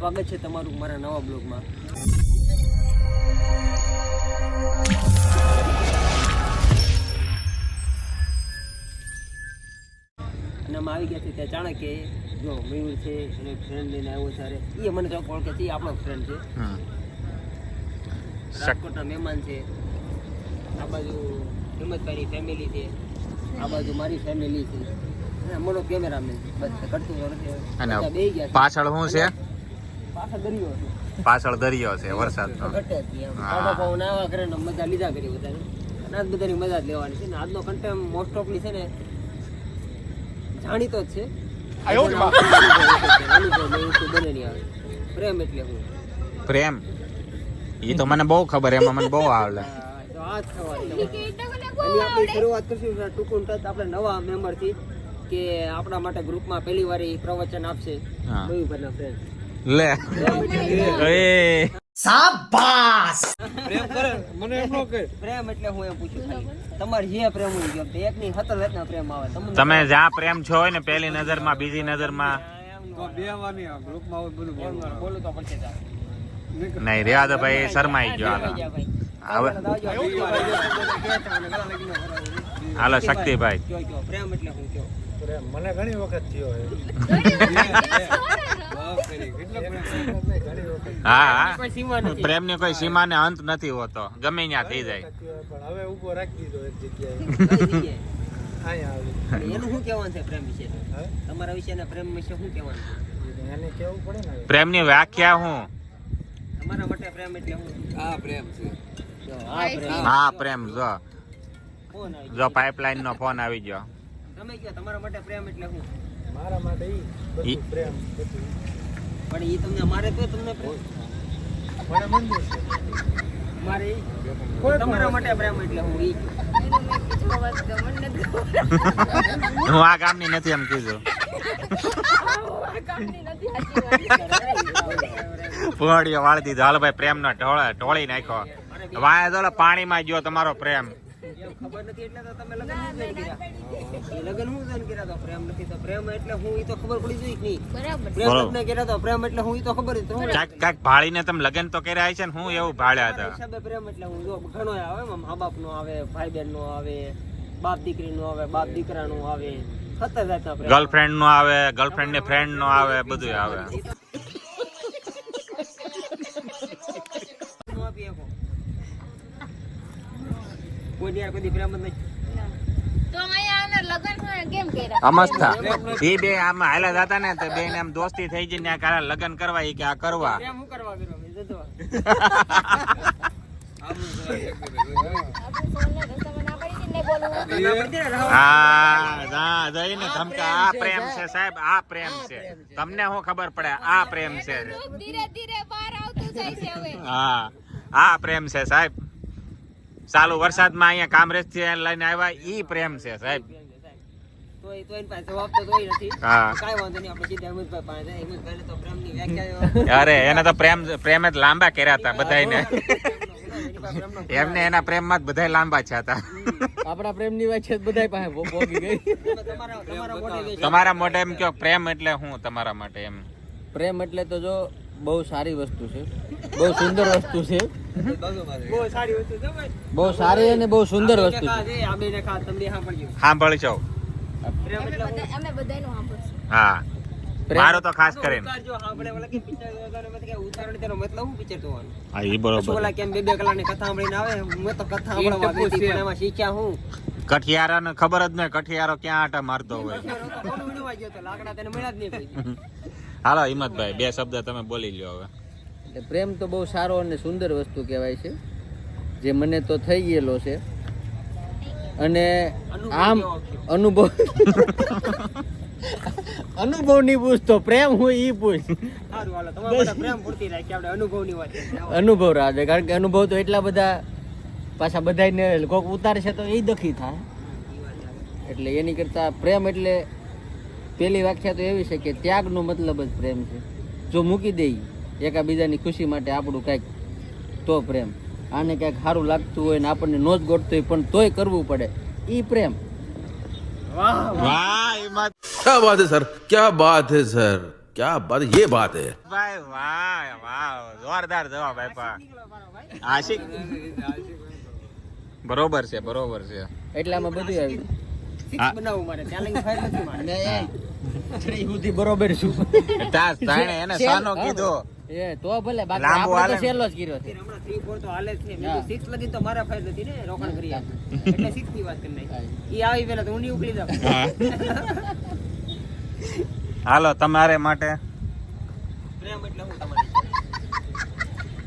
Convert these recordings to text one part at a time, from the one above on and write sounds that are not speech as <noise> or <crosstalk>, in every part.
સ્વાગત છે તમારું મારા નવા બ્લોગમાં. અને અમે આવી ગયા છે ત્યાં ચાણક્ય. જો મયુર છે અને ફ્રેન્ડ લઈને આવ્યો સારે એ મને તો ઓળખે છે એ આપણો ફ્રેન્ડ છે. રાજકોટના મહેમાન છે. આ બાજુ હિંમતભાઈની ફેમિલી છે. આ બાજુ મારી ફેમિલી છે. મોટો કેમેરામેન બસ કરતું અને. પાછળ શું છે? પાછળ દરિયો છે વરસાદ મજા લીધા કરી બધા આજ બધાની મજા જ લેવાની છે ને આજનો કન્ટેન્ટ મોસ્ટ ઓફલી છે ને જાણીતો જ છે. પ્રેમ એટલે હું. પ્રેમ? એ તો મને બહુ ખબર એમાં મને બહુ આવડે. આપણે શરૂઆત કરશું ટૂંકું ટચ આપણે નવા મેમ્બરથી કે આપણા માટે ગ્રુપમાં પહેલી વાર પ્રવચન આપશે. હા. મયુભાઈના friend. લે. એ. પ્રેમ કરે મને એમ નો કહે. પ્રેમ એટલે હું એમ પૂછું તમારે જે પ્રેમ હોય ગયો. એક ની સત્તર જાતના પ્રેમ આવે. તમને તમે જ્યાં પ્રેમ છો હોય ને પહેલી નજરમાં બીજી નજરમાં. બોલું તો પડશે. નહીં દો ભાઈ શરમાઈ ગયો હાલો. હવે હાલો શક્તિભાઈ. પ્રેમ એટલે હું કયો મને ઘણી વખત થયો હા હા. કોઈ સીમા ને પ્રેમની કોઈ સીમાને અંત નથી હોતો. ગમે ત્યાં થઈ જાય. પણ હવે ઊભો રાખી દીધો એક જગ્યાએ એનું શું કહેવાનું છે પ્રેમ વિશે તમારા વિશે ને પ્રેમ વિશે શું કહેવાનું છે એને કેવું પડે ને પ્રેમની વ્યાખ્યા હું? તમારા માટે પ્રેમ એટલે હું આ પ્રેમ છે જો, આ પ્રેમ હા પ્રેમ જો જો પાઇપલાઇન નો ફોન આવી ગયો. તમે કહો તમારા માટે પ્રેમ એટલે હું? મારા માટે બધું પ્રેમ બધું. પણ એ તમને અમારે તો તમને મારે તમારા માટે પ્રેમ એટલે હું ઈ હું આ ગામની નથી એમ કીધું. પુવાડીઓ વાળી દીધો. હાલો ભાઈ પ્રેમ નો ઢોળે ઢોળી નાખ્યો. વાયા તો પાણીમાં ગયો તમારો પ્રેમ. ખબર નથી એટલે તો તમે લગ્ન હું કર્યા. લગ્ન હું જોઈને કર્યા તો પ્રેમ નથી તો પ્રેમ એટલે હું ઈ તો ખબર પડી જોઈ નહીં? બરાબર. પ્રેમ. લગ્ન કર્યા તો પ્રેમ એટલે હું ઈ તો ખબર તો કાક ક્યાંક ક્યાંક ભાળીને તમે લગ્ન તો કર્યા છે ને હું એવું ભાળ્યા હતા. હિસાબે પ્રેમ એટલે હું જો ઘણો આવે મા બાપ નો આવે ભાઈ બહેન નો આવે બાપ દીકરી નો આવે બાપ દીકરા નો આવે ગર્લફ્રેન્ડ નો આવે ગર્લફ્રેન્ડ ને ફ્રેન્ડ નો આવે બધું આવે. કોઈ પ્રેમ જ નથી તો અહીંયા આના લગ્ન હોય કેમ કર્યા? અમસ્તા એ બે આમાં હાલા જતા ને તો બે આમ દોસ્તી થઈ જઈને ત્યાં કારા લગ્ન કરવા ઈ કે આ કરવા. પ્રેમ હું કરવા કર્યો મેં જતો આ આ તમને શું ખબર પડે આ પ્રેમ છે. રૂપ ધીરે ધીરે બહાર આવતું જાય છે. હવે હા આ પ્રેમ છે સાહેબ. ચાલુ વરસાદમાં અહીંયા કામરેજથી લઈને આવ્યા ઈ પ્રેમ છે સાહેબ. <laughs> અરે એને તો પ્રેમ પ્રેમ જ લાંબા કર્યા હતા બધાને એમને એના પ્રેમમાં જ બધા લાંબા છે હતા. આપણા પ્રેમની વાત છે બધા પાસે ભોગી ગઈ. તમારા તમારા તમારા મોઢે એમ કયો પ્રેમ એટલે હું તમારા માટે એમ? પ્રેમ એટલે તો જો બહુ સારી વસ્તુ છે. બહુ સુંદર વસ્તુ છે. બહુ સારી અને બહુ સુંદર વસ્તુ સાંભળી છે હું- મારો તો ખાસ કરીને. બરોબર કેમ બે બે કલાકની કથા સાંભળીને આવે, હું તો કથા સાંભળવા ગઈ હતી, પણ એમાં શીખ્યા હું? કઠિયારાને ખબર જ નહીં કઠિયારો ક્યાં આટા મારતો હોય. <laughs> હાલો હિંમતભાઈ બે શબ્દ તમે બોલી લ્યો હવે. એટલે પ્રેમ તો બહુ સારો અને સુંદર વસ્તુ કહેવાય છે. જે મને તો થઈ ગયેલો છે. અને આમ અનુભવ અનુભવની પૂછ તો પ્રેમ હું ઈ પૂછ. રાખી. અનુભવ રાજે કારણ કે અનુભવ તો એટલા બધા પાછા બધાને કોક ઉતારશે તો એ દખી થાય. એટલે એની કરતા પ્રેમ એટલે પેલી વ્યાખ્યા તો એવી છે કે ત્યાગનો મતલબ જ પ્રેમ છે. જો મૂકી દઈ એકાબીજાની ખુશી માટે આપણું કાંઈક તો પ્રેમ આને કાંઈક સારું લાગતું હોય ને આપણને નો જ ગોઠતું હોય પણ તોય કરવું પડે ઈ પ્રેમ વાહ, વાહ હિંમત क्या बात है सर क्या बात है सर क्या बात ये बात है ભાઈ વાહ વાહ જોરદાર જવાબ આપ્યા આશિક બરોબર છે બરોબર છે એટલે આમાં બધું આવ્યું Six બનાવવું મારે ત્યાં લગી ફાઇલ નથી મારે ને એ ત્રી સુધી બરોબર છું તાસ તાણે એને સાનો કીધો એ તો ભલે બાકી આપણે તો હાલે. જ કર્યો છે. હમણાં three, four તો હાલે છે. મેં હા. સિક્સ લગી તો મારા ફાઈલ હતી ને રોકાણ કરી આપે. એટલે 6 ની વાત કરી નાખી. ઈ આવી પેલા તો હું નહીં ઉકળી જાઉં હાલો તમારે માટે. પ્રેમ એટલે હું તમારી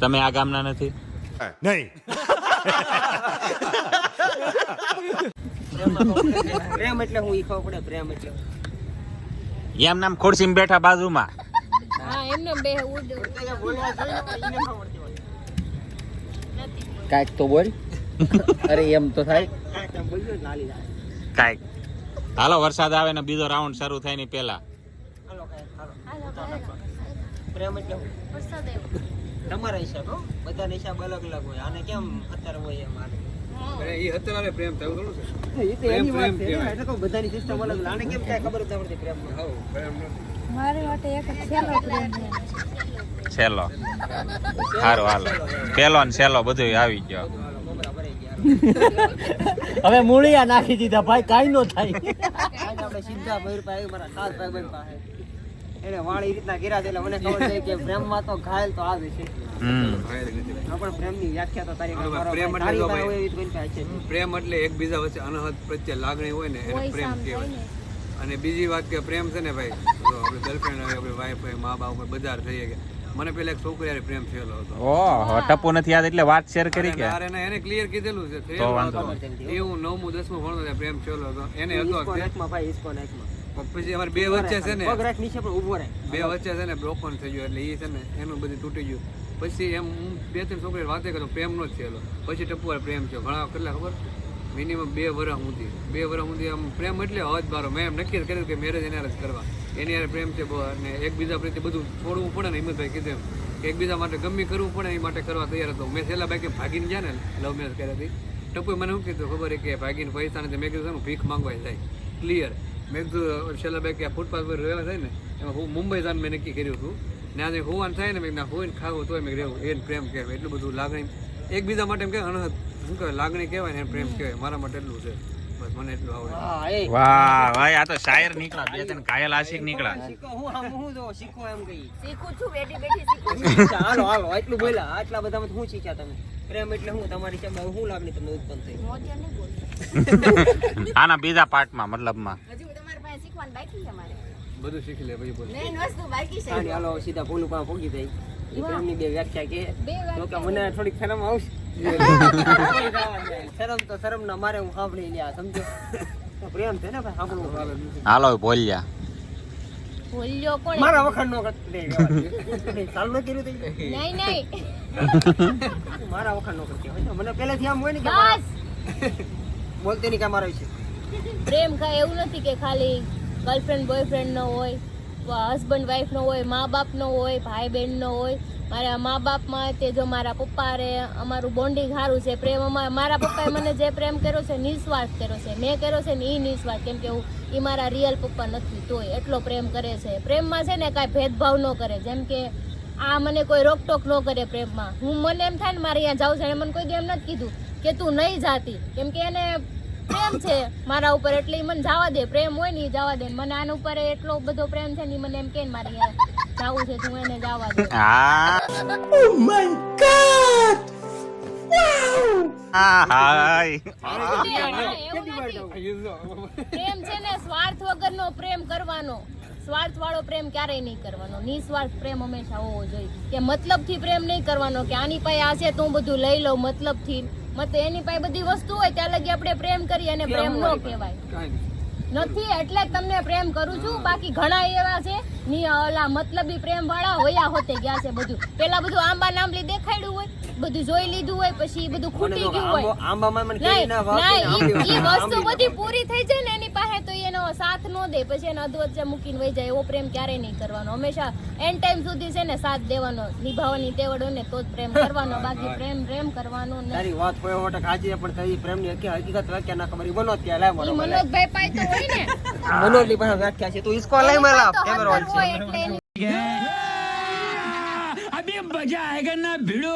તમે આ ગામના નથી? પ્રેમ એટલે હું ઈ ખબર પડે પ્રેમ એટલે એમ નામ ખુરશી બેઠા બાજુમાં. એમને બે ઉડ. કાંઈક તો બોલ. અરે એમ તો થાય. કાંઈક. હાલો વરસાદ આવે ને બીજો રાઉન્ડ શરૂ થાય ને પેલા. પ્રેમ. તમારા હિસાબ હો. બધાના હિસાબ અલગ અલગ હોય. આને કેમ અત્યારે હોય હા. એ તો એની છે. બધાની સિસ્ટમ અલગ અલગ આને કેમ કાંઈ ખબર જ ના પડતી પ્રેમમાં? મારી માટે એક છેલ્લો પ્રેમ છે. છેલ્લો. સારું હાલો. પેલો ને છેલ્લો બધું આવી ગયો. હવે મૂળિયા નાખી દીધા ભાઈ કાંઈ નો થાય. આપણે સીધા ભૈર પાસે મારા સાત ભાઈ પાસે. એને વાણી રીતના ગીરા છે એટલે મને ખબર છે કે પ્રેમમાં તો ઘાયલ તો આવે છે. હમ. પણ પ્રેમની વ્યાખ્યા તો તારી પ્રેમ એટલે એકબીજા વચ્ચે અનહદ પ્રત્યે લાગણી હોય ને એને પ્રેમ કહેવાય. અને બીજી વાત કે પ્રેમ છે ને ભાઈ જો આપણે ગર્લફ્રેન્ડ હોય આપણે વાઈફ હોય મા બાપ હોય બધા જ થઈએ ગયા મને પેલા એક છોકરી હારે પ્રેમ થયેલો હતો. ઓહો ટપુ નથી યાદ એટલે વાત શેર કરી કે? અરે એને ક્લિયર કીધેલું છે તો વાંધો હતો. એ હું નવમું દસમું ભણતો ત્યારે પ્રેમ થયેલો હતો. એને હતો એકમાં ભાઈ, ઈસકોન એકમાં. પછી અમારે બે વચ્ચે છે ને પગ નીચે પણ ઊભો રહે. બે વચ્ચે છે ને બ્રોકન થઈ ગયું એટલે એ છે ને એનું બધું તૂટી ગયું. પછી એમ હું બે ત્રણ છોકરી વાતે કરતો પ્રેમ નો જ થયેલો. પછી ટપુ પ્રેમ થયો. ઘણા કેટલા ખબર? મિનિમમ બે વર્ષ સુધી. બે વર્ષ સુધી આમ પ્રેમ એટલે હદ બારો મેં એમ નક્કી કર્યું કે મેરેજ એના જ કરવા. એની યાર પ્રેમ છે અને એકબીજા પ્રત્યે બધું છોડવું પડે ને હિંમતભાઈ કીધું એમ. એકબીજા માટે ગમે કરવું પડે એ માટે કરવા તૈયાર હતો. મેં છેલ્લા બાકી ભાગીને ગયા ને લવ મેરેજ કર્યા હતી ટપુએ મને શું કીધું ખબર કે ભાગીને પૈસા નથી. મેં કીધું "શાનું? ભીખ માંગવા જાય. ક્લિયર મેં કીધું છેલ્લા બાકી આ ફૂટપાથ પર રહેવા થાય ને, એમાં હું મુંબઈ જવાનું મેં નક્કી કર્યું હતું. ને આજે હોવાનું થાય ને, મેં ના હોય ને ખાવું તોય મેં રહેવું એને પ્રેમ કહેવાય. એટલું બધું લાગણી. એકબીજા માટે એમ કે અનહદ. શું કહેવાય લાગણી કહેવાય ને પ્રેમ કહેવાય. મારા માટે એટલું છે. બસ મને એટલું આવડે. વાહ ભાઈ આ તો શાયર નીકળ્યા. બે ત્રણ કાયલ આશિક નીકળ્યા. હું આમ હું જો શીખો એમ કહી. શીખું છું બેઠી બેઠી શીખું હાલો હાલો એટલું બોલ્યા. આટલા બધામાં શું શીખ્યા તમે? પ્રેમ એટલે હું તમારી કેમ હું લાગણી તમને ઉત્પન્ન થઈ? મોજે નહીં બોલ. આના બીજા પાર્ટમાં મતલબમાં. હજુ તમારી પાસે શીખવાનું બાકી છે મારે બધું શીખી લે પછી બોલ. મેન વસ્તુ બાકી છે. હાલો સીધા ફૂલ ઉપર પહોંચી જાય એ પ્રેમની બે વ્યાખ્યા કે તો કે મને થોડીક શરમ આવશે. શરમ તો શરમ ના મારે હું સાંભળી લ્યા સમજો પ્રેમ છે ને ભાઈ સાંભળવું હાલો બોલ્યા. કોણ? મારા વખાણ નો કરતો નહીં, રહેવા દે. ચાલુ ન કર્યું તો નહીં નહીં. મારા વખાણ નો કરતી હોય. મને પહેલેથી આમ હોય ને કે બસ. બોલતી નહીં કે મારા વિશે. પ્રેમ કાંઈ એવું નથી કે ખાલી ગર્લફ્રેન્ડ બોયફ્રેન્ડ નો હોય હસબન્ડ વાઈફ નો હોય મા બાપ નો હોય ભાઈ બહેન નો હોય. મારા મા બાપમાં તે જો મારા પપ્પા રે, અમારું બોન્ડિંગ સારું છે, પ્રેમ અમારા મારા પપ્પાએ મને જે પ્રેમ કર્યો છે નિસ્વાર્થ કર્યો છે. મેં કર્યો છે ને એ નિસ્વાર્થ, કેમ કે હું એ મારા રિયલ પપ્પા નથી, તોય એટલો પ્રેમ કરે છે. પ્રેમમાં છે ને કાંઈ ભેદભાવ ન કરે, જેમ કે આ મને કોઈ રોકટોક ન કરે પ્રેમમાં. હું મને એમ થાય ને મારે અહીંયા જાઉં છે એને મને કોઈ ગેમ નથી કીધું કે તું નહીં જાતી, કેમ કે એને પ્રેમ છે મારા ઉપર એટલે એ મને જવા દે, પ્રેમ હોય ને એ જવા દે. મને આના ઉપર એટલો બધો પ્રેમ છે ને મને એમ કે મારે અહીંયા જાવું છે તું એને જવા દે હા હા હાય પ્રેમ છે ને સ્વાર્થ વગરનો પ્રેમ કરવાનો સ્વાર્થ વાળો પ્રેમ ક્યારેય નહીં કરવાનો નિસ્વાર્થ પ્રેમ હંમેશા હોવો જોઈએ કે મતલબથી પ્રેમ નહીં કરવાનો કે આની પાસે આ છે તો હું બધું લઈ લઉં મતલબથી મત એની પાસે બધી વસ્તુ હોય ત્યાં લગી આપણે પ્રેમ કરીએ અને પ્રેમ ન કહેવાય નથી એટલે તમને પ્રેમ કરું છું. બાકી ઘણા એવા છે ની ઓલા મતલબી પ્રેમ વાળા હોયા હોતે ગયા છે બધું. પેલા બધું આંબા નામલી દેખાડ્યું હોય બધું જોઈ લીધું હોય પછી બધું ખૂટી ગયું હોય. આંબો- આંબામાં મને કેરી ના ઈ વસ્તુ બધી પૂરી થઈ જાય ને એની પાસે તો એનો સાથ નો દે પછી એને અધવચ્ચે મૂકીને વહી જાય એવો પ્રેમ ક્યારેય નહીં કરવાનો. હંમેશા એન્ડ ટાઈમ સુધી છે ને સાથ દેવાનો નિભાવવાની હોય ને તો જ પ્રેમ કરવાનો બાકી પ્રેમ પ્રેમ કરવાનો નહીં તારી વાત કોઈ વટક હાચી પણ તારી પ્રેમની હકીકત વ્યાખ્યા ના ખબર ઈ ત્યાં બોલાય. મનોજભાઈ પાસે તો હોય ને. મનોજની પાસે વ્યાખ્યા છે તું ઈસકો લઈ મેલા કેમેરો અંદર હોય એટલે અભી મજા આયેગા ના ભીડો.